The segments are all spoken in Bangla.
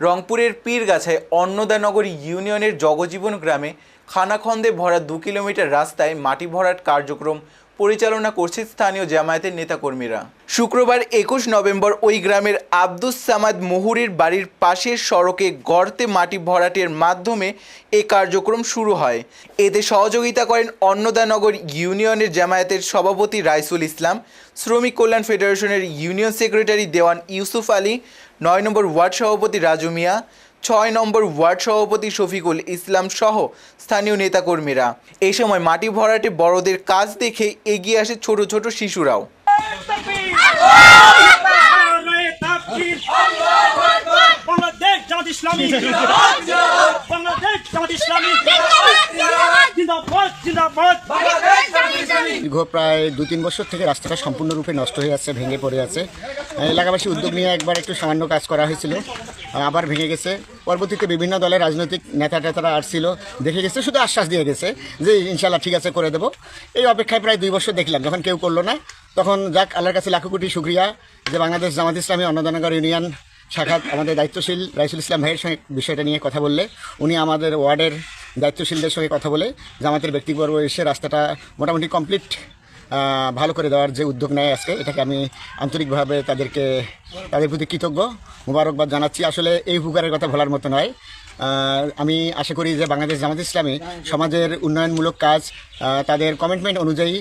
রংপুরের পীরগাছায় অন্নদানগর ইউনিয়নের জগজীবন গ্রামে খানাখন্দে ভরা দু কিলোমিটার রাস্তায় মাটি ভরাট কার্যক্রম পরিচালনা করছে স্থানীয় জামায়াতের নেতাকর্মীরা। শুক্রবার একুশ নভেম্বর ওই গ্রামের আব্দুস সামাদ মুহুরির বাড়ির পাশের সড়কে গর্তে মাটি ভরাটের মাধ্যমে এ কার্যক্রম শুরু হয়। এতে সহযোগিতা করেন অন্নদানগর ইউনিয়নের জামায়াতের সভাপতি রাইসুল ইসলাম, শ্রমিক কল্যাণ ফেডারেশনের ইউনিয়ন সেক্রেটারি দেওয়ান ইউসুফ আলী, নয় নম্বর ওয়ার্ড সভাপতি রাজু মিয়া ছয় নম্বর ওয়ার্ড সভাপতি শফিকুল ইসলাম সহ স্থানীয় নেতাকর্মীরা। এই সময় মাটি ভরাটে বড়দের কাজ দেখে এগিয়ে আসে ছোট ছোট শিশুরাও। দীর্ঘ প্রায় দু তিন বছর থেকে রাস্তাটা সম্পূর্ণরূপে নষ্ট হয়ে আছে, ভেঙে পড়ে আছে। এলাকাবাসী উদ্যোগ নিয়ে একবার একটু সামান্য কাজ করা হয়েছিল। আবার ভেঙে গেছে। পরবর্তীতে বিভিন্ন দলের রাজনৈতিক নেতা টেতারা আসছিল, দেখে গেছে, শুধু আশ্বাস দিয়ে গেছে যে ইনশাল্লাহ ঠিক আছে, করে দেবো। এই অপেক্ষায় প্রায় দুই বছর দেখলাম, যখন কেউ করল না। তখন যাক, আল্লাহর কাছে লাখো কোটি শুক্রিয়া যে, বাংলাদেশ জামাত ইসলামী অন্নদানগর ইউনিয়ন শাখাত আমাদের দায়িত্বশীল রাইসুল ইসলাম ভাইয়ের সঙ্গে বিষয়টা নিয়ে কথা বললে। উনি আমাদের ওয়ার্ডের দায়িত্বশীলদের সঙ্গে কথা বলে জামাতের ব্যক্তিবর্গ এসে রাস্তাটা মোটামুটি কমপ্লিট ভালো করে দেওয়ার যে উদ্যোগ নেয় আজকে, এটাকে আমি আন্তরিকভাবে তাদেরকে, তাদের প্রতি কৃতজ্ঞ, মুবারকবাদ জানাচ্ছি। আসলে এই উপকারের কথা ভোলার মতো নয়। আমি আশা করি যে বাংলাদেশ জামাত ইসলামী সমাজের উন্নয়নমূলক কাজ তাদের কমিটমেন্ট অনুযায়ী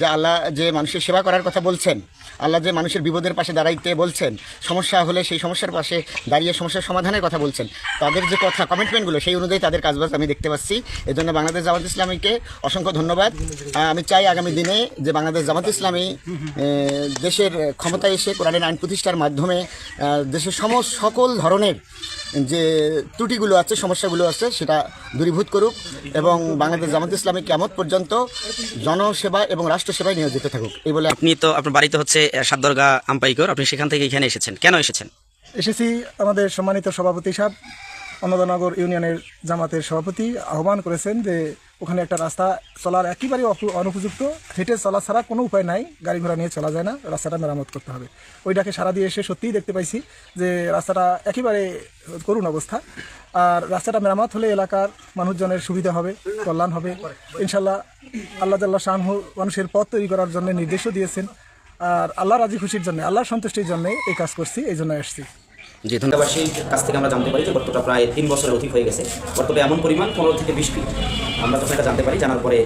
যে আল্লাহ যে মানুষের সেবা করার কথা বলছেন আল্লাহ যে মানুষের বিপদের পাশে দাঁড়াইতে বলছেন, সমস্যা হলে সেই সমস্যার পাশে দাঁড়িয়ে সমস্যার সমাধানের কথা বলছেন। তাদের যে কথা কমিটমেন্টগুলো সেই অনুযায়ী তাদের কাজবাজ আমি দেখতে পাচ্ছি। এজন্য বাংলাদেশ জামাত ইসলামীকে অসংখ্য ধন্যবাদ। আমি চাই আগামী দিনে যে বাংলাদেশ জামাত ইসলামী দেশের ক্ষমতায় এসে কোরআনের আইন প্রতিষ্ঠার মাধ্যমে দেশের সম, সকল ধরনের যে ত্রুটিগুলো আছে, সমস্যাগুলো আছে, সেটা দূরীভূত করুক এবং বাংলাদেশ জামাত ইসলামী কেমত পর্যন্ত জনসেবা এবং রাষ্ট্রসেবায় নিয়োজিত থাকুক। এই বলে আপনি তো আপনার বাড়িতে হচ্ছে আহ, সাতদরগা আম্পাইকর। আপনি সেখান থেকে এখানে এসেছেন। কেন এসেছেন? এসেছি আমাদের সম্মানিত সভাপতি সাহেব। অন্নদানগর ইউনিয়নের জামাতের সভাপতি আহ্বান করেছেন যে ওখানে একটা রাস্তা চলার একেবারে অনুপযুক্ত। হেঁটে চলা ছাড়া কোনো উপায় নাই। গাড়ি ঘোড়া নিয়ে চলা যায় না। রাস্তাটা মেরামত করতে হবে। ওইটাকে সারা দিয়ে এসে সত্যিই দেখতে পাইছি যে রাস্তাটা একেবারে করুণ অবস্থা। আর রাস্তাটা মেরামত হলে এলাকার মানুষজনের সুবিধা হবে কল্যাণ হবে। ইনশাল্লাহ আল্লাহ জাল্লাহ শাহ মানুষের পথ তৈরি করার জন্য নির্দেশও দিয়েছেন। আর আল্লাহ রাজি খুশির জন্য আল্লাহ সন্তুষ্টির জন্য এই কাজ করছি এই জন্য আসছি। জি ধন্যবাদ এলাকাবাসীর কাছ থেকে আমরা জানতে পারি যে গর্তটা প্রায় তিন বছরের অধিক হয়ে গেছে। গর্তটা এমন পরিমাণ পনেরো থেকে বিশ ফিট। আমরা তখন এটা জানতে পারি, জানার পরে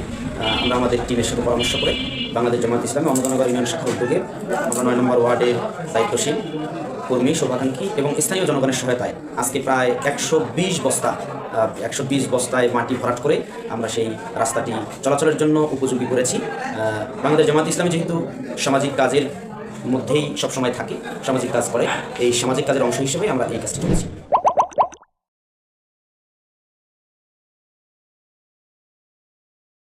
আমরা আমাদের টিমের সাথে পরামর্শ করে বাংলাদেশ জামাত ইসলামী অন্নদানগর ইউনিয়ন শাখার উদ্যোগে আমরা নয় নম্বর ওয়ার্ডের দায়িত্বশীল, কর্মী, শুভাকাঙ্ক্ষী এবং স্থানীয় জনগণের সহায়তায় আজকে প্রায় একশো বিশ বস্তা একশো বিশ বস্তায় মাটি ভরাট করে আমরা সেই রাস্তাটি চলাচলের জন্য উপযোগী করেছি। বাংলাদেশ জামাত ইসলামী যেহেতু সামাজিক কাজের মধ্যেই সবসময় থাকে, সামাজিক কাজ করে। এই সামাজিক কাজের অংশ হিসেবে আমরা এই কাজটি করেছি।